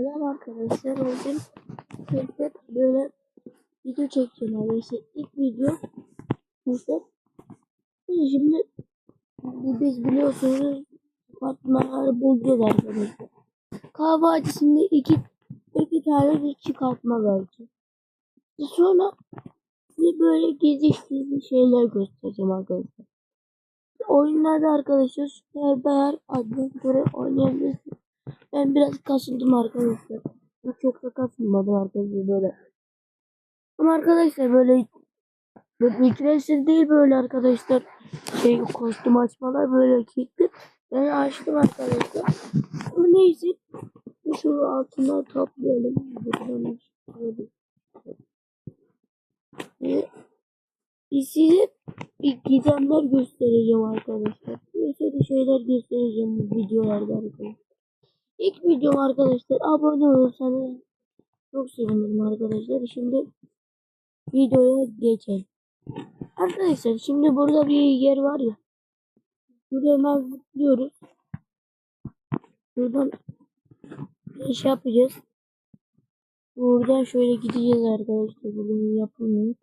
Selam arkadaşlar. Bugün Kırkıt böyle video çekeceğim arkadaşlar. İlk video işte şimdi bu biz biliyorsunuz çıkartmaları bulacağız arkadaşlar. Kahve acısında iki iki tane bir çıkartma verdi. Sonra size böyle gizli şeyler göstereceğim arkadaşlar. Oyunlarda arkadaşlar Süper Bear Adventure oynayabilirsiniz. Ben biraz kasıldım arkadaşlar. Çok da kasılmadım arkadaşlar böyle. Ama arkadaşlar böyle ücretsiz değil böyle arkadaşlar. Şey kostüm açmalar böyle kilitli. Ben açtım arkadaşlar. Ama neyse. Şu altına toplayalım. Ee, size bir gizemler göstereceğim arkadaşlar. Bir sürü şeyler göstereceğim videolarda arkadaşlar. İlk videom arkadaşlar abone olursanız çok sevinirim arkadaşlar. Şimdi videoya geçelim. Arkadaşlar şimdi burada bir yer var ya. Burada hemen zıplıyoruz. Buradan iş yapacağız. Buradan şöyle gideceğiz arkadaşlar. Bunu yapılmıyor.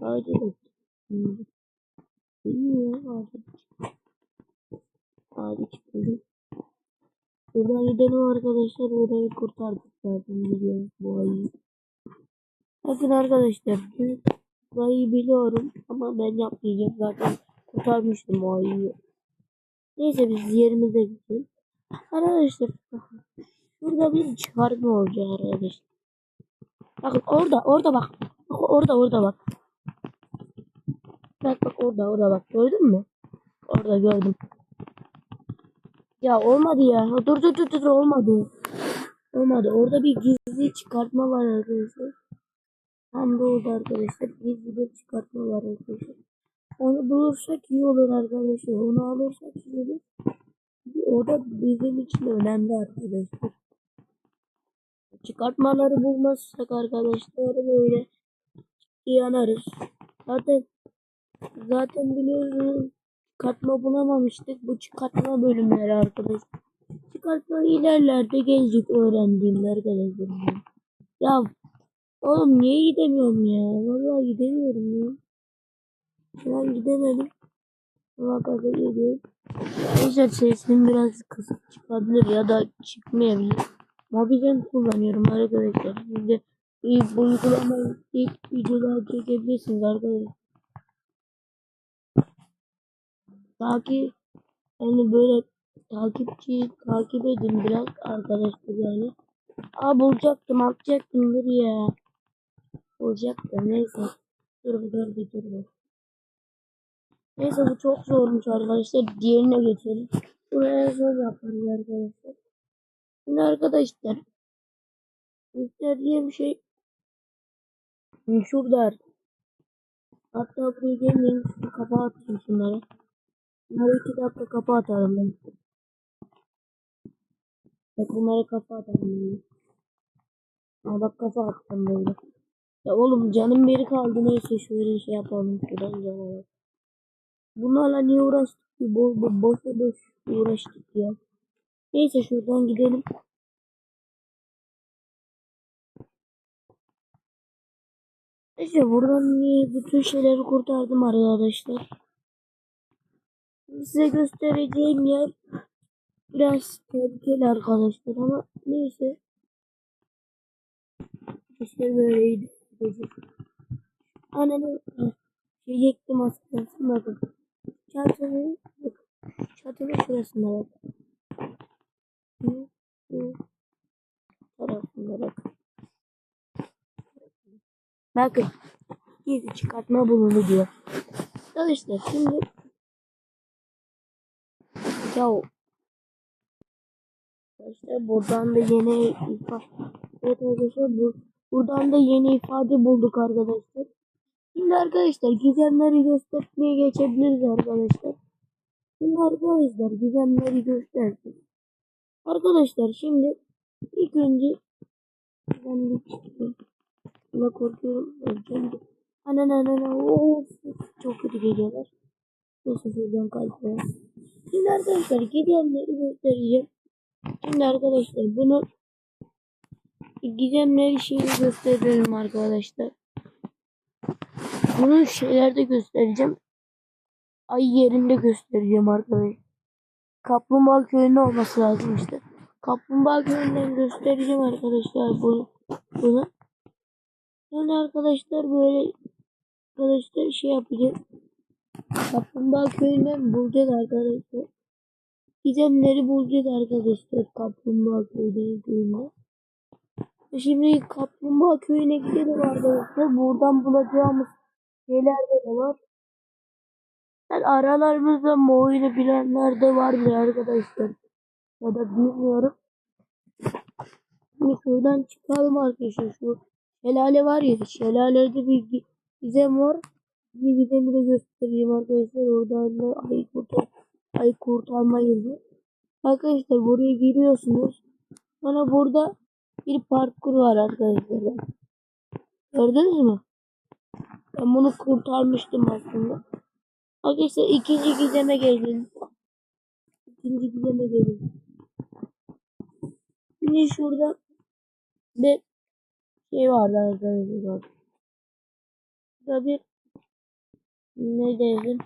Hadi bakalım. Bilmiyorum. Hadi. Hadi çıkalım. Buradan gidelim arkadaşlar. Burayı kurtardık zaten biliyorum bu ayı. Bakın arkadaşlar. Bu ayı biliyorum ama ben yapmayacağım zaten. Kurtarmıştım o ayıyı. Neyse biz yerimize gidelim. Arkadaşlar. Burada bir çıkarma olacak arkadaşlar. Bakın orada orada bak. Bak orada orada bak. Bak bak orada orada bak. Gördün mü? Orada gördüm. Ya olmadı ya. Dur dur dur dur olmadı. Olmadı. Orada bir gizli çıkartma var arkadaşlar. Tam da orada arkadaşlar. Gizli bir çıkartma var arkadaşlar. Onu bulursak iyi olur arkadaşlar. Onu alırsak iyi olur. O da bizim için önemli arkadaşlar. Çıkartmaları bulmazsak arkadaşlar böyle yanarız. Zaten zaten biliyorsunuz çıkartma bulamamıştık. Bu çıkartma bölümleri arkadaşlar. Çıkartma ilerlerde gelecek öğrendiğim arkadaşlar. Ya oğlum niye gidemiyorum ya? Vallahi gidemiyorum ya. Şu an gidemedim. Ama gaza geliyor. Sesim biraz kısık çıkabilir ya da çıkmayabilir. Mobizen kullanıyorum arkadaşlar. Şimdi iyi bu uygulamayı ilk videolar çekebilirsiniz arkadaşlar. Takip yani böyle takipçi takip edin biraz arkadaşlar yani. Aa bulacaktım atacaktım dur ya. Bulacaktım neyse. Dur bir dur bir dur bir. Neyse bu çok zormuş arkadaşlar. Diğerine geçelim. Buraya zor yaparız arkadaşlar. Şimdi arkadaşlar gösterdiğim şey şurada. Hatta buraya gelmeyin. Kafa atayım şunları. Bunları iki dakika kafa atarım ben. Bak bunları kafa atarım ben. Aa bak kafa attım böyle. Ya oğlum canım biri kaldı neyse şöyle şey yapalım. Şuradan canım. Bunlarla niye uğraştık ki? Bo bo boşa boş uğraştık ya. Neyse şuradan gidelim. İşte buradan bütün şeyleri kurtardım arkadaşlar. Size göstereceğim yer biraz tehlikeli arkadaşlar ama neyse. İşte böyleydi. Ananı yektim aslında. Bakın. Çatının. Çatının şurasında bak. Şu tarafında bak. Bakın. Gizli çıkartma bulundu diyor. Arkadaşlar şimdi ya Arkadaşlar buradan da yeni ifade evet arkadaşlar bu buradan da yeni ifade bulduk arkadaşlar. Şimdi arkadaşlar gizemleri göstermeye geçebiliriz arkadaşlar. Şimdi arkadaşlar gizemleri gösterdim. Arkadaşlar şimdi ilk önce ben bir çıkayım. Buna korkuyorum. Öleceğim. Anan anan of çok kötü geliyorlar. Neyse şuradan kalkıyor. Şimdi arkadaşlar gidenleri göstereceğim. Şimdi arkadaşlar bunu gizemleri şeyini gösterelim arkadaşlar. Bunu şeylerde göstereceğim. Ay yerinde göstereceğim arkadaşlar. Kaplumbağa köyünde olması lazım işte. Kaplumbağa köyünden göstereceğim arkadaşlar bunu. bunu. Sonra arkadaşlar böyle arkadaşlar şey yapacağız. Kaplumbağa köyünden bulacağız arkadaşlar. Gizemleri bulacağız arkadaşlar Kaplumbağa köyünden köyünde. Şimdi Kaplumbağa köyüne gidelim arkadaşlar. Buradan bulacağımız şeyler de var. Yani aralarımızda bu oyunu bilenler de vardır arkadaşlar. Ya da bilmiyorum. Şimdi şuradan çıkalım arkadaşlar. Şu şelale var ya. Şelalede bir gi- gizem var. Bir gizemi de göstereyim arkadaşlar. Oradan da ayı kurtar, ayı kurtarma yeri. Arkadaşlar buraya giriyorsunuz. Sonra burada bir parkur var arkadaşlar. Gördünüz mü? Ben bunu kurtarmıştım aslında. Arkadaşlar ikinci gizeme gelin. İkinci gizeme gelin. Şimdi şurada bir şey vardı arkadaşlar. Burada bir ne dedim?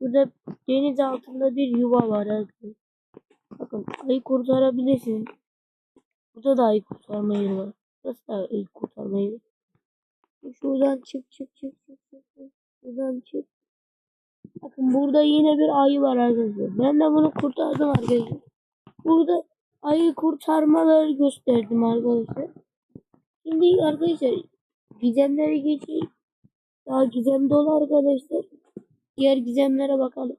Burada deniz altında bir yuva var arkadaşlar. Bakın ayı kurtarabilirsin. Burada da ayı kurtarma yeri var. Burası da ayı kurtarma yeri. Şuradan çık çık çık çık çık. çık. Şuradan çık. Bakın burada yine bir ayı var arkadaşlar. Ben de bunu kurtardım arkadaşlar. Burada ayı kurtarmaları gösterdim arkadaşlar. Şimdi arkadaşlar gizemlere geçeyim. Daha gizem dolu arkadaşlar. Diğer gizemlere bakalım.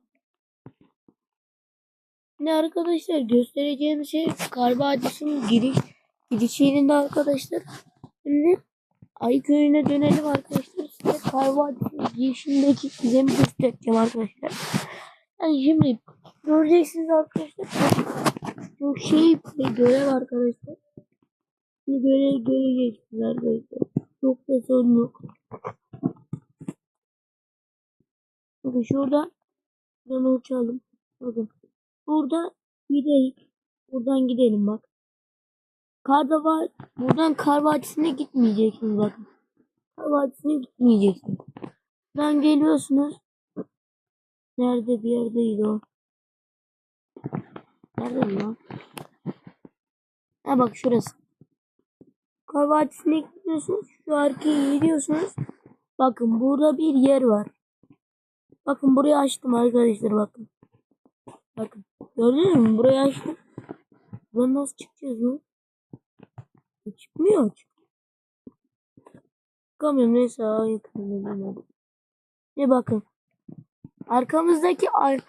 Ne arkadaşlar göstereceğim şey Kar giriş giriş yerinde arkadaşlar. Şimdi Ay köyüne dönelim arkadaşlar. Size Kar Vadisi'nin girişindeki gizemi göstereceğim arkadaşlar. Yani şimdi göreceksiniz arkadaşlar. Çok şey bir görev arkadaşlar. Şimdi görev göreceksiniz arkadaşlar. Çok da sorun yok. Bakın şurada buradan uçalım. Bakın. Burada gidelim. Buradan gidelim bak. Karda var. Buradan kar vadisine gitmeyeceksiniz bakın. Kar vadisine gitmeyeceksiniz. Buradan geliyorsunuz. Nerede bir yerdeydi o? Nerede lan? Ha bak şurası. Kar vadisine gidiyorsunuz. Şu arkayı gidiyorsunuz. Bakın burada bir yer var. Bakın burayı açtım arkadaşlar bakın. Bakın. Gördünüz mü? Burayı açtım. Buradan nasıl çıkacağız lan? Çıkmıyor. Çıkamıyorum neyse yakın. Ne bakın. Arkamızdaki ar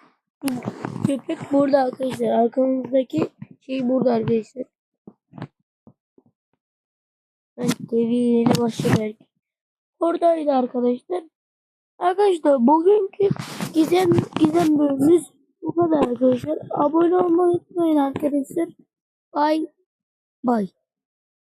köpek burada arkadaşlar. Arkamızdaki şey burada arkadaşlar. Ben seviyene başladı belki. Oradaydı arkadaşlar. Arkadaşlar bugünkü gizem gizem bölümümüz bu kadar arkadaşlar. Abone olmayı unutmayın arkadaşlar. Bye. Bye.